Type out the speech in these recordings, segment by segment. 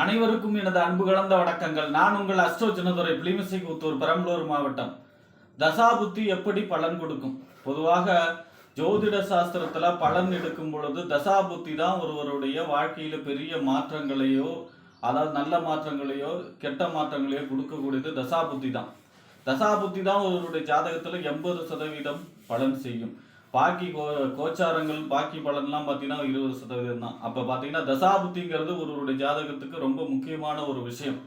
அனைவருக்கும் எனது அன்பு கலந்த வணக்கங்கள். நான் உங்கள் அஸ்ட்ரோ சின்னதுரை கூத்தூர் பெரம்பலூர் மாவட்டம். தசாபுத்தி எப்படி பலன் கொடுக்கும்? பொதுவாக ஜோதிட சாஸ்திரத்தில் பலன் எடுக்கும் பொழுது தசாபுத்தி தான் ஒருவருடைய வாழ்க்கையில் பெரிய மாற்றங்களையோ அதாவது நல்ல மாற்றங்களையோ கெட்ட மாற்றங்களையோ கொடுக்கக்கூடியது தசாபுத்தி தான். தசாபுத்தி தான் ஒருவருடைய ஜாதகத்தில் எண்பது சதவீதம் பலன் செய்யும். பாக்கி கோ கோச்சாரங்கள் பாக்கி பலன்லாம் பார்த்தீங்கன்னா இருபது சதவீதம் தான். அப்போ பார்த்தீங்கன்னா தசாபுத்திங்கிறது ஒருவருடைய ஜாதகத்துக்கு ரொம்ப முக்கியமான ஒரு விஷயம்.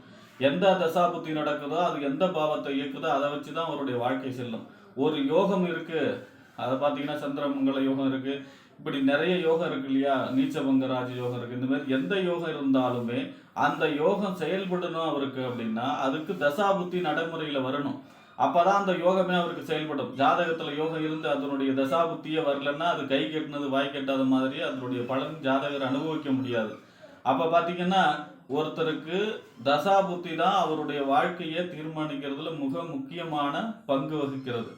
எந்த தசாபுத்தி நடக்குதோ அது எந்த பாவத்தை இயக்குதோ அதை வச்சு தான் அவருடைய வாழ்க்கை செல்லும். ஒரு யோகம் இருக்குது அதை பார்த்தீங்கன்னா சந்திரமங்கல யோகம் இருக்குது இப்படி நிறைய யோகம் இருக்கு இல்லையா? நீச்சபங்க ராஜ யோகம் இருக்குது இந்த மாதிரி எந்த யோகம் இருந்தாலுமே அந்த யோகம் செயல்படணும் அவருக்கு அப்படின்னா அதுக்கு தசாபுத்தி நடைமுறையில் வரணும். அப்பதான் அந்த யோகமே அவருக்கு செயல்படும். ஜாதகத்துல யோகம் இருந்து அதனுடைய தசாபுத்தியே வரலன்னா அது கை கெட்டினது வாய் கெட்டாத மாதிரி அதனுடைய பலன் ஜாதகர் அனுபவிக்க முடியாது. அப்ப பாத்தீங்கன்னா ஒருத்தருக்கு தசாபுத்தி தான் அவருடைய வாழ்க்கையை தீர்மானிக்கிறதுல மிக முக்கியமான பங்கு வகிக்கிறது.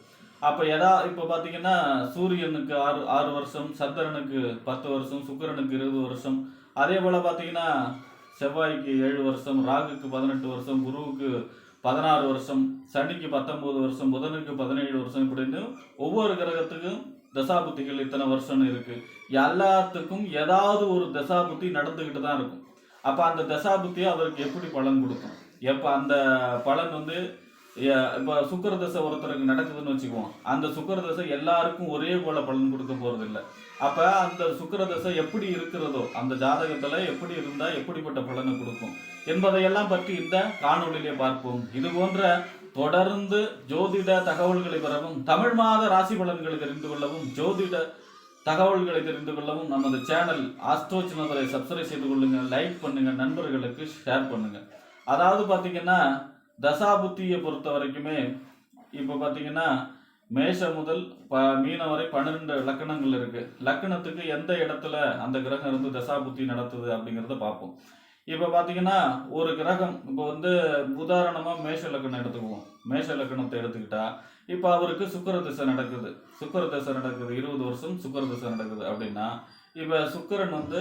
அப்ப எதா இப்ப பாத்தீங்கன்னா சூரியனுக்கு ஆறு ஆறு வருஷம் சந்திரனுக்கு பத்து வருஷம் சுக்கிரனுக்கு இருபது வருஷம். அதே போல பாத்தீங்கன்னா செவ்வாய்க்கு ஏழு வருஷம் ராகுக்கு பதினெட்டு வருஷம் குருவுக்கு பதினாறு வருஷம் சனிக்கு பத்தொம்போது வருஷம் புதனுக்கு பதினேழு வருஷம் இப்படின்னு ஒவ்வொரு கிரகத்துக்கும் தசாபுத்திகள் இத்தனை வருஷம்னு இருக்கு. எல்லாத்துக்கும் ஏதாவது ஒரு தசாபுத்தி நடந்துக்கிட்டு தான் இருக்கும். அப்போ அந்த தசாபுத்தியை அவருக்கு எப்படி பலன் கொடுக்கும்? எப்போ அந்த பலன் வந்து இப்ப சுக்கர தசை ஒருத்தருக்கு நடக்குதுன்னு வச்சுக்குவோம். அந்த சுக்கர தசை எல்லாருக்கும் ஒரே போல பலன் கொடுக்க போறது இல்ல அப்ப அந்த சுக்கர தசை எப்படி இருக்கிறதோ அந்த ஜாதகத்துல எப்படி இருந்தா எப்படிப்பட்ட பலனை கொடுக்கும் என்பதையெல்லாம் பற்றி இந்த காணொளியிலே பார்ப்போம். இது போன்ற தொடர்ந்து ஜோதிட தகவல்களை பெறவும் தமிழ் மாத ராசி பலன்களை தெரிந்து கொள்ளவும் ஜோதிட தகவல்களை தெரிந்து கொள்ளவும் நமது சேனல் ஆஸ்ட்ரோ சின்னதரை சப்ஸ்கிரைப் செய்து கொள்ளுங்க லைக் பண்ணுங்க நண்பர்களுக்கு ஷேர் பண்ணுங்க. அதாவது பாத்தீங்கன்னா தசாபுத்தியை பொறுத்த வரைக்குமே இப்போ பார்த்தீங்கன்னா மேஷம் முதல் ப மீன வரை பன்னிரெண்டு லக்கணங்கள் இருக்கு. லக்கணத்துக்கு எந்த இடத்துல அந்த கிரகம் இருந்து தசாபுத்தி நடத்துது அப்படிங்கிறத பார்ப்போம். இப்போ பார்த்தீங்கன்னா ஒரு கிரகம் இப்போ வந்து உதாரணமாக மேஷ லக்கணம் எடுத்துக்குவோம். மேஷ லக்கணத்தை எடுத்துக்கிட்டா இப்போ அவருக்கு சுக்கிர திசை நடக்குது. சுக்கிர திசை நடக்குது இருபது வருஷம் சுக்கிர திசை நடக்குது அப்படின்னா இப்போ சுக்கரன் வந்து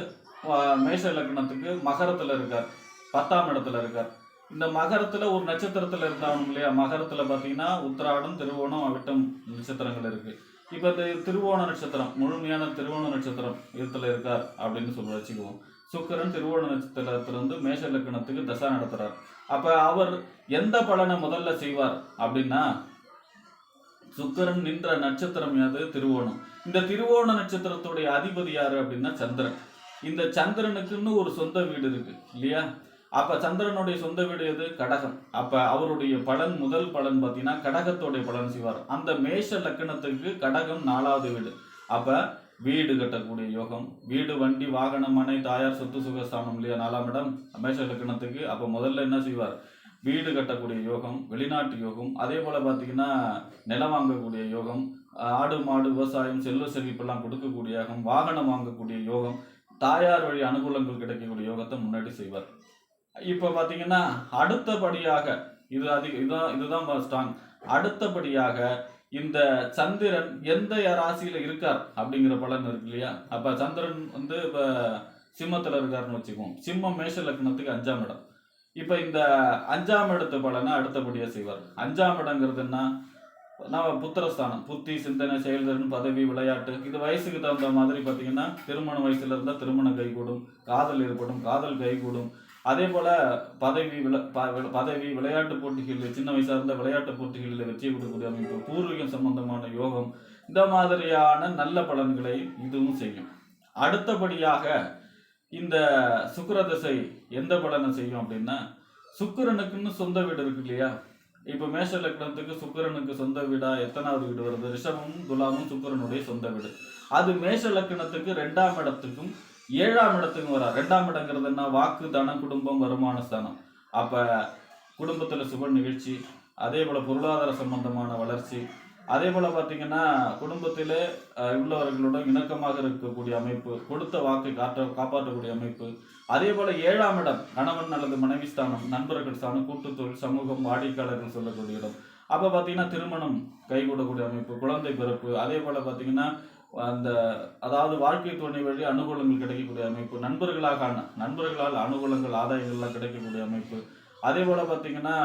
மேஷ லக்னத்துக்கு மகரத்தில் இருக்கார் பத்தாம் இடத்துல இருக்கார். இந்த மகரத்துல ஒரு நட்சத்திரத்துல இருந்தாங்க இல்லையா? மகரத்துல பாத்தீங்கன்னா உத்திராடம் திருவோணம் அவிட்டம் நட்சத்திரங்கள் இருக்கு. இப்ப இந்த திருவோண நட்சத்திரம் முழுமையான திருவோண நட்சத்திரம் இதுல இருக்கார் அப்படின்னு சொல்லி வச்சுக்குவோம். சுக்கிரன் திருவோண நட்சத்திரத்திலிருந்து மேஷ லக்கணத்துக்கு தசா நடத்துறார். அப்ப அவர் எந்த பலனை முதல்ல செய்வார் அப்படின்னா சுக்கரன் நின்ற நட்சத்திரம் யாது? திருவோணம். இந்த திருவோண நட்சத்திரத்துடைய அதிபதி யாரு அப்படின்னா சந்திரன். இந்த சந்திரனுக்குன்னு ஒரு சொந்த வீடு இருக்கு இல்லையா? அப்ப சந்திரனுடைய சொந்த வீடு எது? கடகம். அப்ப அவருடைய பலன் முதல் பலன் பார்த்தீங்கன்னா கடகத்தோடைய பலன் செய்வார். அந்த மேஷ லக்கணத்துக்கு கடகம் நாலாவது வீடு. அப்ப வீடு கட்டக்கூடிய யோகம். வீடு வண்டி வாகனம் மனை தாயார் சொத்து சுகஸ்தானம் இல்லையா? நாலாம் இடம் மேஷ லக்கணத்துக்கு அப்ப முதல்ல என்ன செய்வார்? வீடு கட்டக்கூடிய யோகம் வெளிநாட்டு யோகம். அதே போல பார்த்தீங்கன்னா நிலம் வாங்கக்கூடிய யோகம் ஆடு மாடு விவசாயம் செல்வ செழிப்பெல்லாம் கொடுக்கக்கூடிய யோகம் வாகனம் வாங்கக்கூடிய யோகம் தாயார் வழி அனுகூலங்கள் கிடைக்கக்கூடிய யோகத்தை முன்னாடி செய்வார். இப்போ பார்த்தீங்கன்னா அடுத்தபடியாக இது அதிக இதுதான் இதுதான் ஸ்ட்ராங் அடுத்தபடியாக இந்த சந்திரன் எந்த ராசியில் இருக்கார் அப்படிங்கிற பலன் இருக்கு இல்லையா? அப்போ சந்திரன் வந்து இப்போ சிம்மத்தில் இருக்காருன்னு வச்சுக்குவோம். சிம்மம் மேஷ லக்னத்துக்கு அஞ்சாம் இடம். இப்போ இந்த அஞ்சாம் இடத்து பலனை அடுத்தபடியாக செய்வார். அஞ்சாம் இடங்கிறது என்ன? நம்ம புத்திரஸ்தானம். புத்தி சிந்தனை செயல்திறன் பதவி விளையாட்டு இது வயசுக்கு தகுந்த மாதிரி பார்த்தீங்கன்னா திருமண வயசுல இருந்தால் திருமணம் கைகூடும் காதல் ஏற்படும் காதல் கைகூடும். அதே போல பதவி விள ப- பதவி விளையாட்டு போட்டிகளில் சின்ன வயசாக இருந்த விளையாட்டு போட்டிகளில் வெற்றி கொடுக்கக்கூடிய அமைப்பு பூர்வீகம் சம்பந்தமான யோகம் இந்த மாதிரியான நல்ல பலன்களை இதுவும் செய்யும். அடுத்தபடியாக இந்த சுக்கிர திசை எந்த பலனை செய்யும் அப்படின்னா சுக்கிரனுக்குன்னு சொந்த வீடு இருக்கு இல்லையா? இப்போ மேஷ லக்னத்துக்கு சுக்கிரனுக்கு சொந்த வீடா எத்தனாவது வீடு வருது? ரிஷபமும் துலாமும் சுக்கரனுடைய சொந்த வீடு. அது மேஷ லக்னத்துக்கு ரெண்டாம் இடத்துக்கும் ஏழாம் இடத்துக்கும் வரா ரெண்டாம் இடங்கிறது என்ன? வாக்கு தனம் குடும்பம் வருமான ஸ்தானம். அப்ப குடும்பத்துல சுப நிகழ்ச்சி அதே போல பொருளாதார சம்பந்தமான வளர்ச்சி. அதே போல பாத்தீங்கன்னா குடும்பத்தில் உள்ளவர்களுடன் இணக்கமாக இருக்கக்கூடிய அமைப்பு கொடுத்த வாக்கை காட்ட காப்பாற்றக்கூடிய அமைப்பு. அதே போல ஏழாம் இடம் கணவன் அல்லது மனைவி ஸ்தானம் நண்பர்கள் ஸ்தானம் கூட்டுத்தொழில் சமூகம் வாடிக்கையாளர்கள் சொல்லக்கூடிய இடம். அப்ப பாத்தீங்கன்னா திருமணம் கைகூடக்கூடிய அமைப்பு குழந்தை பிறப்பு. அதே போல பாத்தீங்கன்னா அந்த அதாவது வாழ்க்கை துணை வழி அனுகூலங்கள் கிடைக்கக்கூடிய அமைப்பு நண்பர்களாக நண்பர்களால் அனுகூலங்கள் ஆதாயங்கள்லாம் கிடைக்கக்கூடிய அமைப்பு. அதே போல் பார்த்தீங்கன்னா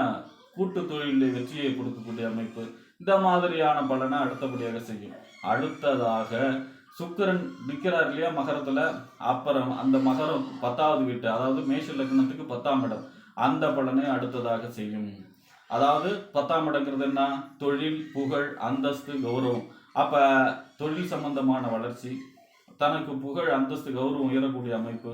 கூட்டு தொழிலில் வெற்றியை கொடுக்கக்கூடிய அமைப்பு. இந்த மாதிரியான பலனை அடுத்தபடியாக செய்யும். அடுத்ததாக சுக்கிரன் நிற்கிறார் இல்லையா மகரத்தில்? அப்புறம் அந்த மகரம் பத்தாவது வீட்டு அதாவது மேஷ லக்னத்துக்கு பத்தாம் இடம். அந்த பலனை அடுத்ததாக செய்யும். அதாவது பத்தாம் இடங்கிறது என்ன? தொழில் புகழ் அந்தஸ்து கௌரவம். அப்ப தொழில் சம்பந்தமான வளர்ச்சி தனக்கு புகழ் அந்தஸ்து கௌரவம் உயரக்கூடிய அமைப்பு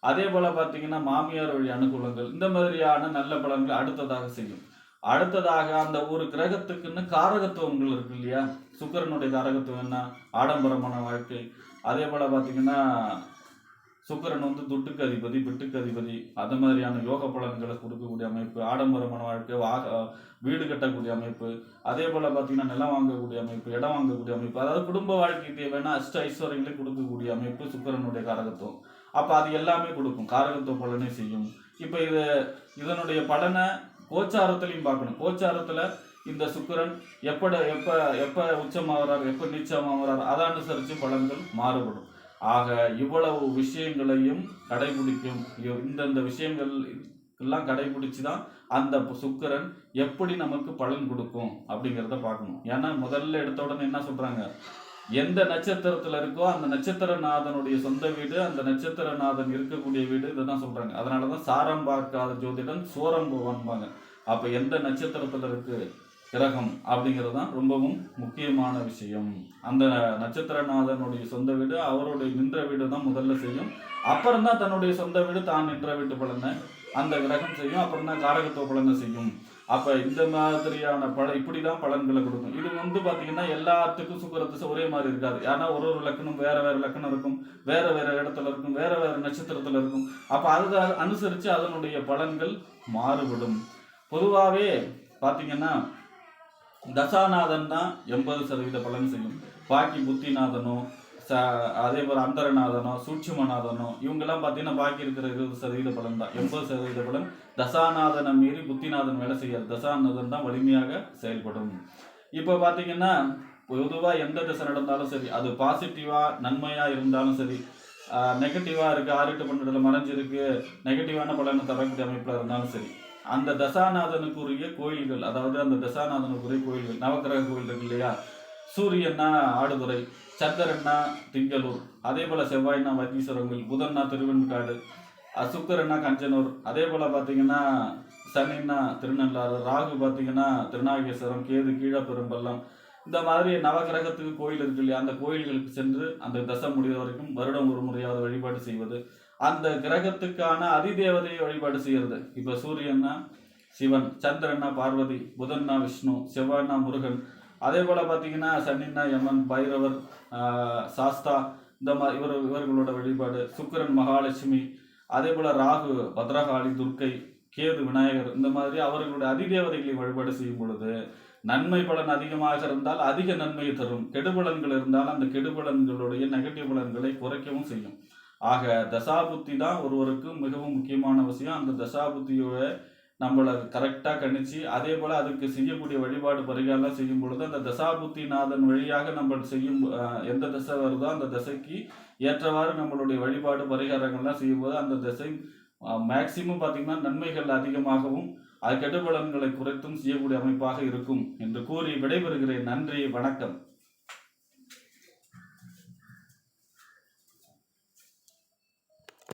அதே போல பார்த்தீங்கன்னா மாமியார் வழி அனுகூலங்கள் இந்த மாதிரியான நல்ல பலன்கள் அடுத்ததாக செய்யும். அடுத்ததாக அந்த ஒரு கிரகத்துக்குன்னு காரகத்துவங்கள் இருக்கு இல்லையா? சுக்கிரனுடைய காரகத்துவம் என்ன? ஆடம்பரமான வாழ்க்கை. அதே போல பார்த்தீங்கன்னா சுக்கிரன் வந்து துட்டுக்கு அதிபதி பிட்டுக்கு அதிபதி அது மாதிரியான யோக பலன்களை கொடுக்கக்கூடிய அமைப்பு ஆடம்பரமான வாழ்க்கை வாக வீடு கட்டக்கூடிய அமைப்பு அதே போல் பார்த்தீங்கன்னா நிலம் வாங்கக்கூடிய அமைப்பு இடம் வாங்கக்கூடிய அமைப்பு அதாவது குடும்ப வாழ்க்கை தேவையான அஷ்ட ஐஸ்வர்யங்களை கொடுக்கக்கூடிய அமைப்பு சுக்கிரனுடைய காரகத்துவம். அப்போ அது எல்லாமே கொடுக்கும். காரகத்துவ பலனை செய்யும். இப்போ இது இதனுடைய பலனை கோச்சாரத்துலையும் பார்க்கணும். கோச்சாரத்தில் இந்த சுக்கிரன் எப்பட எப்போ எப்போ உச்சமாகறார் எப்போ நீச்சமாகறார் அதை அனுசரித்து பலன்கள் மாறுபடும். ஆக இவ்வளவு விஷயங்களையும் கடைபிடிக்கும் இந்தந்த விஷயங்கள் எல்லாம் கடைபிடிச்சு தான் அந்த சுக்கிரன் எப்படி நமக்கு பலன் கொடுக்கும் அப்படிங்கிறத பார்க்கணும். ஏன்னா முதல்ல எடுத்த உடனே என்ன சொல்கிறாங்க எந்த நட்சத்திரத்தில் இருக்கோ அந்த நட்சத்திரநாதனுடைய சொந்த வீடு அந்த நட்சத்திரநாதன் இருக்கக்கூடிய வீடு இதுதான் சொல்கிறாங்க அதனாலதான் சாரம் பார்க்காத ஜோதிடன் சோரம் போவான்பாங்க. அப்போ எந்த நட்சத்திரத்தில் இருக்குது கிரகம் அப்படிங்கிறது தான் ரொம்பவும் முக்கியமான விஷயம். அந்த நட்சத்திரநாதனுடைய சொந்த வீடு அவருடைய நின்ற வீடு தான் முதல்ல செய்யும். அப்புறம் தான் தன்னுடைய சொந்த வீடு தான் நின்ற வீட்டு பலனை அந்த கிரகம் செய்யும். அப்புறம் தான் காரகத்துவ பலனை செய்யும். அப்போ இந்த மாதிரியான பல இப்படி தான் பலன்களை கொடுக்கும். இது வந்து பார்த்தீங்கன்னா எல்லாத்துக்கும் சுக்கரத்து ஒரே மாதிரி இருக்காது. ஏன்னா ஒரு ஒரு லக்கணம் வேற வேற லக்கணம் இருக்கும். வேற வேற இடத்துல இருக்கும். வேற வேற நட்சத்திரத்தில் இருக்கும். அப்போ அதை அனுசரித்து அதனுடைய பலன்கள் மாறுபடும். பொதுவாகவே பார்த்தீங்கன்னா தசாநாதன் தான் எண்பது சதவீத பலன் செய்யும். பாக்கி புத்திநாதனோ ச அதே போல் அந்தரநாதனோ சூட்சுமநாதனோ இவங்கெல்லாம் பார்த்தீங்கன்னா பாக்கி இருக்கிற இருபது சதவீத பலன் தான் எண்பது சதவீத பலன் தசாநாதனை மீறி புத்திநாதன் வேலை செய்யாது. தசாநாதன் தான் வலிமையாக செயல்படும். இப்போ பார்த்தீங்கன்னா பொதுவாக எந்த திசை நடந்தாலும் சரி அது பாசிட்டிவாக நன்மையாக இருந்தாலும் சரி நெகட்டிவாக இருக்குது ஆறுட்டு பன்னெண்டில் மறைஞ்சிருக்கு நெகட்டிவான பலனை தரக்கூடிய அமைப்பில் இருந்தாலும் சரி அந்த தசாநாதனுக்குரிய கோயில்கள் அதாவது அந்த தசாநாதனுக்குரிய கோயில்கள் நவக்கிரக கோயில் இருக்கு இல்லையா? சூரியன்னா ஆடுதுறை சந்திரன்னா திங்களூர் அதே போல செவ்வாய்னா வைத்தீஸ்வரன் கோயில் புதன்னா திருவெண்காடு சுக்கரன்னா கஞ்சனூர் அதே போல பார்த்தீங்கன்னா சனின்னா திருநள்ளாறு ராகு பார்த்தீங்கன்னா திருநாகேஸ்வரம் கேது கீழப்பெரும்பள்ளம். இந்த மாதிரி நவகிரகத்துக்கு கோயில் இருக்கு இல்லையா? அந்த கோயில்களுக்கு சென்று அந்த தசை முடிகிற வரைக்கும் வருடம் ஒரு முறையாவது வழிபாடு செய்வது. அந்த கிரகத்துக்கான அதிதேவதையை வழிபாடு செய்கிறது. இப்போ சூரியன்னா சிவன் சந்திரன்னா பார்வதி புதன்னா விஷ்ணு செவ்வாய்னா முருகன். அதே போல் பார்த்தீங்கன்னா சன்னின்னா யமன் பைரவர் சாஸ்தா இந்த மாதிரி இவர் இவர்களோட வழிபாடு. சுக்கிரன் மகாலட்சுமி. அதே போல் ராகு பத்ரகாளி துர்க்கை கேது விநாயகர் இந்த மாதிரி அவர்களுடைய அதிதேவதைகளை வழிபாடு செய்யும் பொழுது நன்மை பலன் அதிகமாக இருந்தால் அதிக நன்மையை தரும். கெடுபலன்கள் இருந்தால் அந்த கெடுபலன்களுடைய நெகட்டிவ் பலன்களை குறைக்கவும் செய்யும். ஆக தசாபுத்தி தான் ஒருவருக்கு மிகவும் முக்கியமான விஷயம். அந்த தசாபுத்தியோட நம்மளை கரெக்டாக கணிச்சு அதே போல் அதுக்கு செய்யக்கூடிய வழிபாடு பரிகாரம் செய்யும் பொழுது அந்த தசாபுத்தி நாதன் வழியாக நம்ம செய்யும் எந்த திசை வருதோ அந்த திசைக்கு ஏற்றவாறு நம்மளுடைய வழிபாடு பரிகாரங்கள்லாம் செய்யும்போது அந்த தசை மேக்சிமம் பார்த்திங்கன்னா நன்மைகள் அதிகமாகவும் அது கெடுபலன்களை குறைத்தும் செய்யக்கூடிய அமைப்பாக இருக்கும் என்று கூறி விடைபெறுகிறேன். நன்றி வணக்கம்.